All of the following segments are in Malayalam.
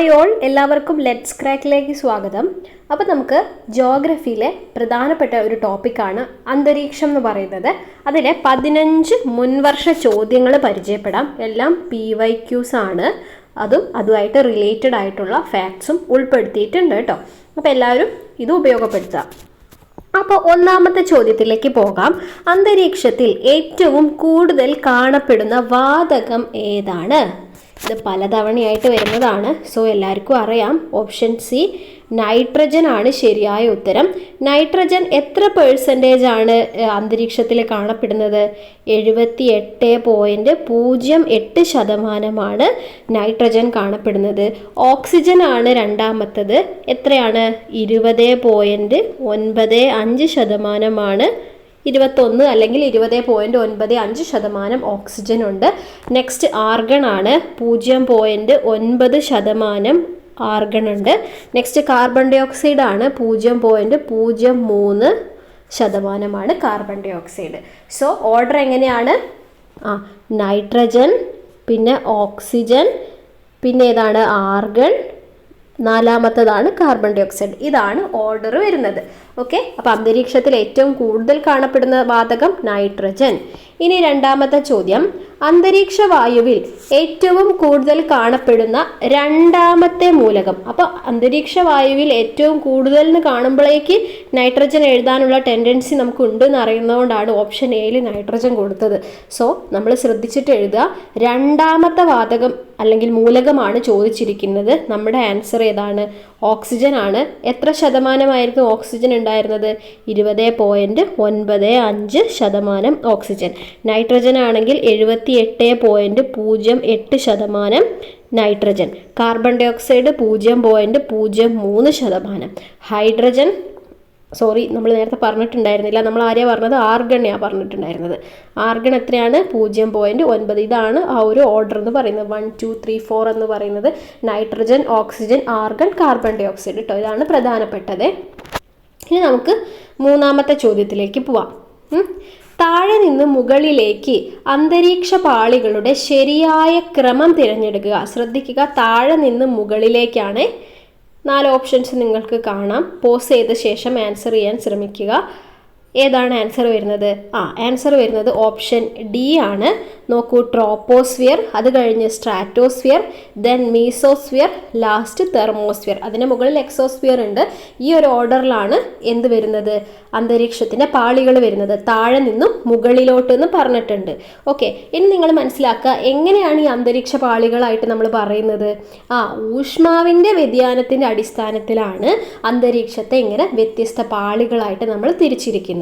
ഹായ് ഓൾ എല്ലാവർക്കും ലെറ്റ്സ് ക്രാക്കിലേക്ക് സ്വാഗതം. അപ്പോൾ നമുക്ക് ജോഗ്രഫിയിലെ പ്രധാനപ്പെട്ട ഒരു ടോപ്പിക്കാണ് അന്തരീക്ഷം എന്ന് പറയുന്നത്. അതിലെ പതിനഞ്ച് മുൻവർഷ ചോദ്യങ്ങൾ പരിചയപ്പെടാം. എല്ലാം പി വൈ ക്യൂസ് ആണ്. അതും അതുമായിട്ട് റിലേറ്റഡ് ആയിട്ടുള്ള ഫാക്ട്സും ഉൾപ്പെടുത്തിയിട്ടുണ്ട് കേട്ടോ. അപ്പോൾ എല്ലാവരും ഇത് ഉപയോഗപ്പെടുത്തുക. അപ്പോൾ ഒന്നാമത്തെ ചോദ്യത്തിലേക്ക് പോകാം. അന്തരീക്ഷത്തിൽ ഏറ്റവും കൂടുതൽ കാണപ്പെടുന്ന വാതകം ഏതാണ്? ഇത് പലതവണയായിട്ട് വരുന്നതാണ്. സോ എല്ലാവർക്കും അറിയാം. ഓപ്ഷൻ സി നൈട്രജൻ ആണ് ശരിയായ ഉത്തരം. നൈട്രജൻ എത്ര പേഴ്സന്റേജ് ആണ് അന്തരീക്ഷത്തിൽ കാണപ്പെടുന്നത്? എഴുപത്തി എട്ട് പോയിന്റ് പൂജ്യം എട്ട് ശതമാനമാണ് നൈട്രജൻ കാണപ്പെടുന്നത്. ഓക്സിജൻ ആണ് രണ്ടാമത്തത്. എത്രയാണ്? ഇരുപത് പോയിന്റ് ഒൻപത് അഞ്ച് ശതമാനമാണ് ഇരുപത്തൊന്ന് അല്ലെങ്കിൽ ഇരുപത് പോയിന്റ് ഒൻപത് അഞ്ച് ശതമാനം ഓക്സിജൻ ഉണ്ട്. നെക്സ്റ്റ് ആർഗൺ ആണ്. പൂജ്യം പോയിന്റ് ഒൻപത് ശതമാനം ആർഗൺ ഉണ്ട്. നെക്സ്റ്റ് കാർബൺ ഡൈ ഓക്സൈഡ് ആണ്. പൂജ്യം പോയിന്റ് പൂജ്യം മൂന്ന് ശതമാനമാണ് carbon dioxide so order എങ്ങനെയാണ്? ആ നൈട്രജൻ പിന്നെ ഓക്സിജൻ പിന്നെ ഏതാണ്? ആർഗൺ നാലാമത്തതാണ് കാർബൺ ഡൈ ഓക്സൈഡ് ഇതാണ് ഓർഡർ വരുന്നത്. ഓക്കെ അപ്പോൾ അന്തരീക്ഷത്തിൽ ഏറ്റവും കൂടുതൽ കാണപ്പെടുന്ന വാതകം നൈട്രജൻ ഇനി രണ്ടാമത്തെ ചോദ്യം. അന്തരീക്ഷ വായുവിൽ ഏറ്റവും കൂടുതൽ കാണപ്പെടുന്ന രണ്ടാമത്തെ മൂലകം. അപ്പോൾ അന്തരീക്ഷ വായുവിൽ ഏറ്റവും കൂടുതൽ എന്ന് കാണുമ്പോഴേക്ക് നൈട്രജൻ എഴുതാനുള്ള ടെൻഡൻസി നമുക്ക് ഉണ്ട് എന്ന് അറിയുന്നതുകൊണ്ടാണ് ഓപ്ഷൻ എയിൽ നൈട്രജൻ കൊടുത്തത്. സോ നമ്മൾ ശ്രദ്ധിച്ചിട്ട് എഴുതുക. രണ്ടാമത്തെ വാതകം അല്ലെങ്കിൽ മൂലകമാണ് ചോദിച്ചിരിക്കുന്നത്. നമ്മുടെ ആൻസർ ഏതാണ്? ഓക്സിജൻ ആണ്. എത്ര ശതമാനമായിരുന്നു ഓക്സിജൻ ഉണ്ടായിരുന്നത്? ഇരുപത് പോയിന്റ് ഒൻപത് അഞ്ച് ശതമാനം ഓക്സിജൻ നൈട്രജൻ ആണെങ്കിൽ എഴുപത്തി എട്ട് പോയിന്റ് പൂജ്യം എട്ട് ശതമാനം നൈട്രജൻ കാർബൺ ഡയോക്സൈഡ് പൂജ്യം പോയിന്റ് പൂജ്യം മൂന്ന് ശതമാനം. ഹൈഡ്രജൻ സോറി നമ്മൾ നേരത്തെ പറഞ്ഞിട്ടുണ്ടായിരുന്നില്ല. നമ്മൾ ആരെയാ പറഞ്ഞത് ആർഗണെയാണ് പറഞ്ഞിട്ടുണ്ടായിരുന്നത്. ആർഗൺ എത്രയാണ്? പൂജ്യം പോയിന്റ് ഒൻപത്. ഇതാണ് ആ ഒരു ഓർഡർ എന്ന് പറയുന്നത്. വൺ ടു ത്രീ ഫോർ എന്ന് പറയുന്നത്. Nitrogen oxygen argon carbon dioxide കേട്ടോ ഇതാണ് പ്രധാനപ്പെട്ടത്. ഇനി നമുക്ക് മൂന്നാമത്തെ ചോദ്യത്തിലേക്ക് പോവാം. താഴെ നിന്ന് മുകളിലേക്ക് അന്തരീക്ഷ പാളികളുടെ ശരിയായ ക്രമം തിരഞ്ഞെടുക്കുക. ശ്രദ്ധിക്കുക. താഴെ നിന്ന് മുകളിലേക്കാണ് നാല് ഓപ്ഷൻസ് നിങ്ങൾക്ക് കാണാം. പോസ് ചെയ്ത ശേഷം ആൻസർ ചെയ്യാൻ ശ്രമിക്കുക. ഏതാണ് ആൻസർ വരുന്നത്? ആ ആൻസർ വരുന്നത് ഓപ്ഷൻ ഡി ആണ്. നോക്കൂ ട്രോപ്പോസ്ഫിയർ അത് കഴിഞ്ഞ് stratosphere then mesosphere last thermosphere അതിന് മുകളിൽ എക്സോസ്ഫിയർ ഉണ്ട്. ഈ ഒരു ഓർഡറിലാണ് എന്ത് വരുന്നത്? അന്തരീക്ഷത്തിന്റെ പാളികൾ വരുന്നത്. താഴെ നിന്നും മുകളിലോട്ട് എന്ന് പറഞ്ഞിട്ടുണ്ട്. ഓക്കെ ഇനി നിങ്ങൾ മനസ്സിലാക്കുക എങ്ങനെയാണ് ഈ അന്തരീക്ഷ പാളികളായിട്ട് നമ്മൾ പറയുന്നത്? ആ ഊഷ്മാവിന്റെ വ്യതിയാനത്തിന്റെ അടിസ്ഥാനത്തിലാണ് അന്തരീക്ഷത്തെ ഇങ്ങനെ വ്യത്യസ്ത പാളികളായിട്ട് നമ്മൾ തിരിച്ചിരിക്കുന്നത്.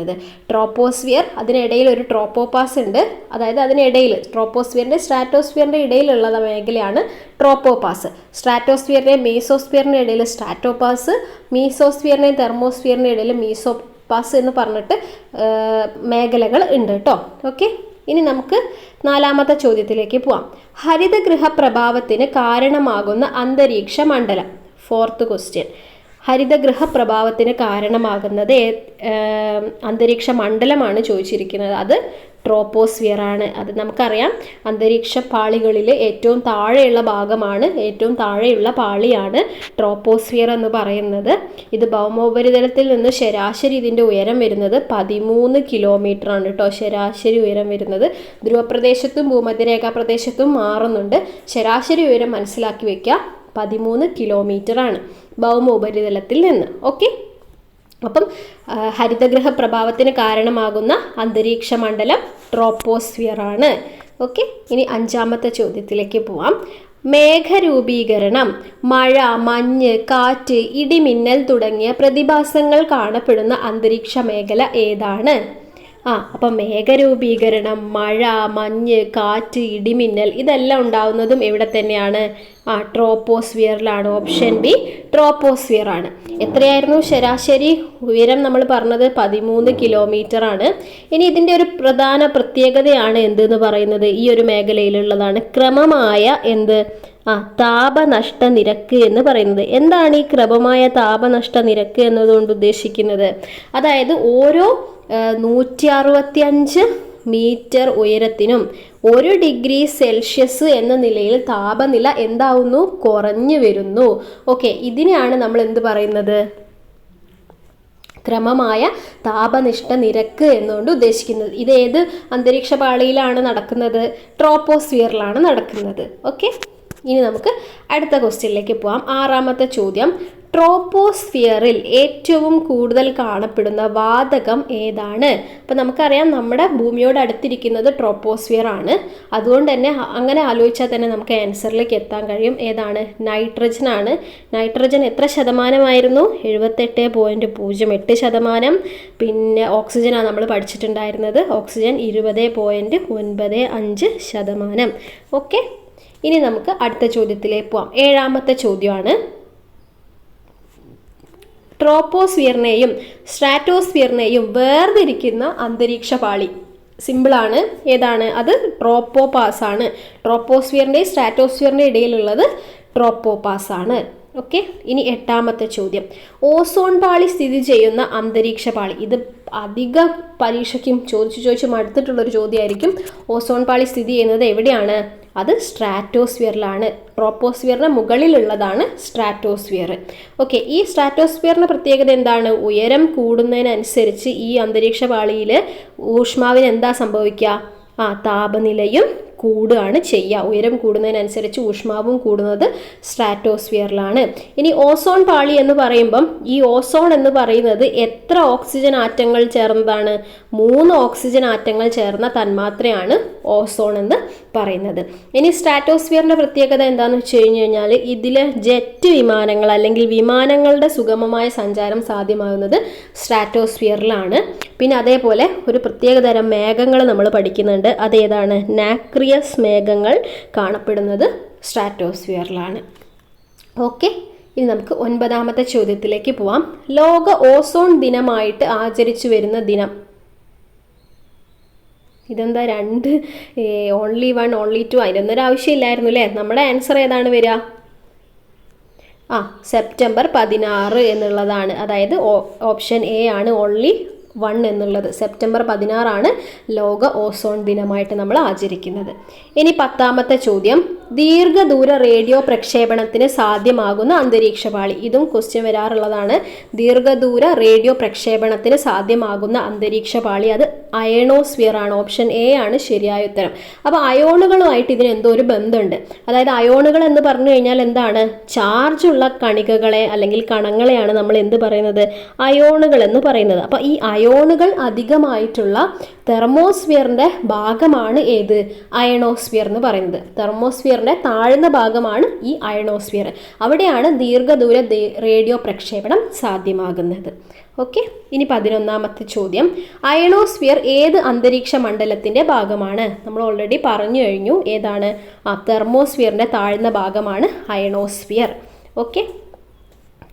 ട്രോപ്പോസ്ഫിയർ അതിനിടയിൽ ഒരു ട്രോപ്പോപാസ് ഉണ്ട്. അതായത് അതിനിടയിൽ ട്രോപ്പോസ്ഫിയറിന്റെ സ്ട്രാറ്റോസ്ഫിയറിന്റെ ഇടയിലുള്ള മേഖലയാണ് ട്രോപ്പോപാസ്. സ്ട്രാറ്റോസ്ഫിയറിനെ മീസോസ്ഫിയറിന്റെ ഇടയിൽ സ്ട്രാറ്റോപാസ് മീസോസ്ഫിയറിനെ തെർമോസ്ഫിയറിന്റെ ഇടയിൽ മീസോ പാസ് എന്ന് പറഞ്ഞിട്ട് മേഖലകൾ ഉണ്ട് കേട്ടോ ഓക്കെ? ഇനി നമുക്ക് നാലാമത്തെ ചോദ്യത്തിലേക്ക് പോവാം. ഹരിതഗൃഹ പ്രഭാവത്തിന് കാരണമാകുന്ന അന്തരീക്ഷ മണ്ഡലം. Fourth question. ഹരിതഗൃഹ പ്രഭാവത്തിന് കാരണമാകുന്നത് അന്തരീക്ഷ മണ്ഡലമാണ് ചോദിച്ചിരിക്കുന്നത്. അത് ട്രോപ്പോസ്ഫിയർ ആണ്. അത് നമുക്കറിയാം. അന്തരീക്ഷ പാളികളിൽ ഏറ്റവും താഴെയുള്ള ഭാഗമാണ് ഏറ്റവും താഴെയുള്ള പാളിയാണ് ട്രോപ്പോസ്ഫിയർ എന്ന് പറയുന്നത്. ഇത് ഭൗമോപരിതലത്തിൽ നിന്ന് ശരാശരി ഇതിന്റെ ഉയരം വരുന്നത് പതിമൂന്ന് കിലോമീറ്റർ ആണ് കേട്ടോ. ശരാശരി ഉയരം വരുന്നത്. ധ്രുവപ്രദേശത്തും ഭൂമധ്യരേഖാ പ്രദേശത്തും മാറുന്നുണ്ട്. ശരാശരി ഉയരം മനസ്സിലാക്കി വയ്ക്കുക പതിമൂന്ന് കിലോമീറ്റർ ആണ്. ഭൗമ ഉപരിതലത്തിൽ നിന്ന് ഓക്കെ അപ്പം ഹരിതഗ്രഹ പ്രഭാവത്തിന് കാരണമാകുന്ന അന്തരീക്ഷ മണ്ഡലം ട്രോപ്പോസ്ഫിയർ ആണ് ഓക്കെ ഇനി അഞ്ചാമത്തെ ചോദ്യത്തിലേക്ക് പോവാം. മേഘരൂപീകരണം മഴ മഞ്ഞ് കാറ്റ് ഇടിമിന്നൽ തുടങ്ങിയ പ്രതിഭാസങ്ങൾ കാണപ്പെടുന്ന അന്തരീക്ഷ മേഖല ഏതാണ്? ആ അപ്പം മേഘരൂപീകരണം മഴ മഞ്ഞ് കാറ്റ് ഇടിമിന്നൽ ഇതെല്ലാം ഉണ്ടാവുന്നതും എവിടെ തന്നെയാണ്? ആ ട്രോപ്പോസ്ഫിയറിലാണ്. ഓപ്ഷൻ ബി ട്രോപ്പോസ്ഫിയർ ആണ് എത്രയായിരുന്നു ശരാശരി? ഉയരം നമ്മൾ പറഞ്ഞത് പതിമൂന്ന് കിലോമീറ്റർ ആണ് ഇനി ഇതിന്റെ ഒരു പ്രധാന പ്രത്യേകതയാണ് എന്തെന്ന് പറയുന്നത്? ഈ ഒരു മേഖലയിലുള്ളതാണ്. ക്രമമായ എന്ത്? ആ. താപനഷ്ട നിരക്ക് എന്ന് പറയുന്നത്. എന്താണ് ഈ ക്രമമായ താപനഷ്ട നിരക്ക് എന്നതുകൊണ്ട് ഉദ്ദേശിക്കുന്നത്? അതായത് ഓരോ നൂറ്റി അറുപത്തി അഞ്ച് മീറ്റർ ഉയരത്തിനും ഒരു ഡിഗ്രി സെൽഷ്യസ് എന്ന നിലയിൽ താപനില എന്താവുന്നു? കുറഞ്ഞു വരുന്നു. ഓക്കെ ഇതിനെയാണ് നമ്മൾ എന്ത് പറയുന്നത്? ക്രമമായ താപനിഷ്ഠ നിരക്ക് എന്നുകൊണ്ട് ഉദ്ദേശിക്കുന്നത്. ഇത് ഏത് അന്തരീക്ഷ പാളിയിലാണ് നടക്കുന്നത്? ട്രോപ്പോസ്ഫിയറിലാണ് നടക്കുന്നത്. ഓക്കെ? ഇനി നമുക്ക് അടുത്ത ക്വസ്റ്റ്യനിലേക്ക് പോവാം. ആറാമത്തെ ചോദ്യം. ട്രോപ്പോസ്ഫിയറിൽ ഏറ്റവും കൂടുതൽ കാണപ്പെടുന്ന വാതകം ഏതാണ്? അപ്പം നമുക്കറിയാം നമ്മുടെ ഭൂമിയോട് അടുത്തിരിക്കുന്നത് ട്രോപ്പോസ്ഫിയർ ആണ്. അതുകൊണ്ട് തന്നെ അങ്ങനെ ആലോചിച്ചാൽ തന്നെ നമുക്ക് ആൻസറിലേക്ക് എത്താൻ കഴിയും. ഏതാണ്? നൈട്രജൻ ആണ്. നൈട്രജൻ എത്ര ശതമാനമായിരുന്നു? എഴുപത്തെട്ട് പോയിന്റ് പൂജ്യം എട്ട് ശതമാനം. പിന്നെ ഓക്സിജനാണ് നമ്മൾ പഠിച്ചിട്ടുണ്ടായിരുന്നത്. ഓക്സിജൻ ഇരുപത് പോയിന്റ് ഒൻപത് അഞ്ച് ശതമാനം. ഓക്കെ? ഇനി നമുക്ക് അടുത്ത ചോദ്യത്തിലേക്ക് പോവാം. ഏഴാമത്തെ ചോദ്യമാണ്. ട്രോപ്പോസ്ഫിയറിനെയും സ്ട്രാറ്റോസ്ഫിയറിനെയും വേർതിരിക്കുന്ന അന്തരീക്ഷ പാളി. സിമ്പിളാണ് ഏതാണ്? അത് ട്രോപ്പോപാസ് ആണ്. ട്രോപ്പോസ്ഫിയറിന്റെയും സ്ട്രാറ്റോസ്ഫിയറിന്റെ ഇടയിലുള്ളത് ട്രോപ്പോപാസ് ആണ്. ഓക്കെ ഇനി എട്ടാമത്തെ ചോദ്യം. ഓസോൺ പാളി സ്ഥിതി ചെയ്യുന്ന അന്തരീക്ഷ പാളി. ഇത് അധിക പരീക്ഷയ്ക്കും ചോദിച്ചു ചോദിച്ചു മടുത്തിട്ടുള്ളൊരു ചോദ്യമായിരിക്കും. ഓസോൺ പാളി സ്ഥിതി ചെയ്യുന്നത് എവിടെയാണ്? അത് സ്ട്രാറ്റോസ്ഫിയറിലാണ്. ട്രോപ്പോസ്ഫിയറിന് മുകളിലുള്ളതാണ് സ്ട്രാറ്റോസ്ഫിയർ. ഓക്കെ ഈ സ്ട്രാറ്റോസ്ഫിയറിന്റെ പ്രത്യേകത എന്താണ്? ഉയരം കൂടുന്നതിനനുസരിച്ച് ഈ അന്തരീക്ഷ പാളിയിൽ ഊഷ്മാവിന് എന്താ സംഭവിക്കുക? ആ താപനിലയും കൂടുകയാണ് ചെയ്യുക. ഉയരം കൂടുന്നതിനനുസരിച്ച് ഊഷ്മാവും കൂടുന്നത് സ്ട്രാറ്റോസ്ഫിയറിലാണ്. ഇനി ഓസോൺ പാളി എന്ന് പറയുമ്പം ഈ ഓസോൺ എന്ന് പറയുന്നത് എത്ര ഓക്സിജൻ ആറ്റങ്ങൾ ചേർന്നതാണ്? മൂന്ന് ഓക്സിജൻ ആറ്റങ്ങൾ ചേർന്ന തന്മാത്രയാണ് ഓസോൺ എന്ന് പറയുന്നത്. ഇനി സ്ട്രാറ്റോസ്ഫിയറിന്റെ പ്രത്യേകത എന്താണെന്ന് വെച്ച് കഴിഞ്ഞ് കഴിഞ്ഞാൽ ഇതിൽ ജെറ്റ് വിമാനങ്ങൾ അല്ലെങ്കിൽ വിമാനങ്ങളുടെ സുഗമമായ സഞ്ചാരം സാധ്യമാകുന്നത് സ്ട്രാറ്റോസ്ഫിയറിലാണ്. പിന്നെ അതേപോലെ ഒരു പ്രത്യേകതരം മേഘങ്ങൾ നമ്മൾ പഠിക്കുന്നുണ്ട്. അതേതാണ്? നാക്രിയസ് മേഘങ്ങൾ കാണപ്പെടുന്നത് സ്ട്രാറ്റോസ്ഫിയറിലാണ് ഓക്കെ ഇനി നമുക്ക് ഒൻപതാമത്തെ ചോദ്യത്തിലേക്ക് പോവാം. ലോക ഓസോൺ ദിനമായിട്ട് ആചരിച്ചു വരുന്ന ദിനം. ഇതെന്താ രണ്ട് ഓൺലി വൺ ഓൺലി ടു അതിനൊന്നും ഒരു ആവശ്യമില്ലായിരുന്നു അല്ലേ? നമ്മുടെ ആൻസർ ഏതാണ് വരിക? ആ സെപ്റ്റംബർ പതിനാറ് എന്നുള്ളതാണ്. അതായത് ഓപ്ഷൻ എ ആണ് ഓൺലി വൺ എന്നുള്ളത് സെപ്റ്റംബർ പതിനാറാണ് ലോക ഓസോൺ ദിനമായിട്ട് നമ്മൾ ആചരിക്കുന്നത്. ഇനി പത്താമത്തെ ചോദ്യം. ദീർഘദൂര റേഡിയോ പ്രക്ഷേപണത്തിന് സാധ്യമാകുന്ന അന്തരീക്ഷ പാളി ഇതും ക്വസ്റ്റ്യൻ വരാറുള്ളതാണ്. ദീർഘദൂര റേഡിയോ പ്രക്ഷേപണത്തിന് സാധ്യമാകുന്ന അന്തരീക്ഷ പാളി അത് അയണോസ്ഫിയർ ആണ് ഓപ്ഷൻ എ ആണ് ശരിയായ ഉത്തരം. അപ്പോൾ അയോണുകളുമായിട്ട് ഇതിന് എന്തോ ഒരു ബന്ധമുണ്ട്. അതായത് അയോണുകൾ എന്ന് പറഞ്ഞു കഴിഞ്ഞാൽ എന്താണ്? ചാർജുള്ള കണികകളെ അല്ലെങ്കിൽ കണങ്ങളെയാണ് നമ്മൾ എന്ത് പറയുന്നത്? അയോണുകൾ എന്ന് പറയുന്നത്. അപ്പോൾ ഈ അയോണുകൾ അധികമായിട്ടുള്ള തെർമോസ്ഫിയറിന്റെ ഭാഗമാണ് ഏത്? അയണോസ്ഫിയർ എന്ന് പറയുന്നത്. തെർമോസ്ഫിയറിന്റെ താഴ്ന്ന ഭാഗമാണ് ഈ അയണോസ്ഫിയർ. അവിടെയാണ് ദീർഘദൂര റേഡിയോ പ്രക്ഷേപണം സാധ്യമാകുന്നത്. ഓക്കെ? ഇനി പതിനൊന്നാമത്തെ ചോദ്യം. അയണോസ്ഫിയർ ഏത് അന്തരീക്ഷ മണ്ഡലത്തിന്റെ ഭാഗമാണ്? നമ്മൾ ഓൾറെഡി പറഞ്ഞു കഴിഞ്ഞു ഏതാണ് ആ തെർമോസ്ഫിയറിന്റെ താഴ്ന്ന ഭാഗമാണ് അയണോസ്ഫിയർ ഓക്കെ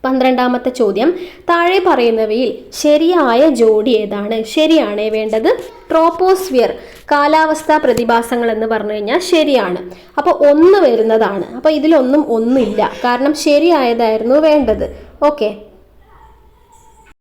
പന്ത്രണ്ടാമത്തെ ചോദ്യം. താഴെ പറയുന്നവയിൽ ശരിയായ ജോഡി ഏതാണ്? ശരിയാണ് വേണ്ടത് ട്രോപ്പോസ്ഫിയർ. കാലാവസ്ഥാ പ്രതിഭാസങ്ങൾ എന്ന് പറഞ്ഞു കഴിഞ്ഞാൽ ശരിയാണ്. അപ്പോൾ ഒന്ന് വരുന്നതാണ്. അപ്പോൾ ഇതിലൊന്നും ഒന്നില്ല കാരണം ശരിയായതായിരുന്നു വേണ്ടത്. ഓക്കെ